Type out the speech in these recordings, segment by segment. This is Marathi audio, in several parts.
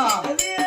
안.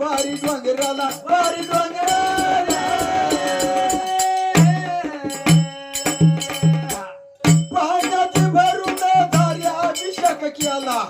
बारी डोंगराला. बारी डोंगराला. पाण्याची भरून धार्या अभिषेक केला.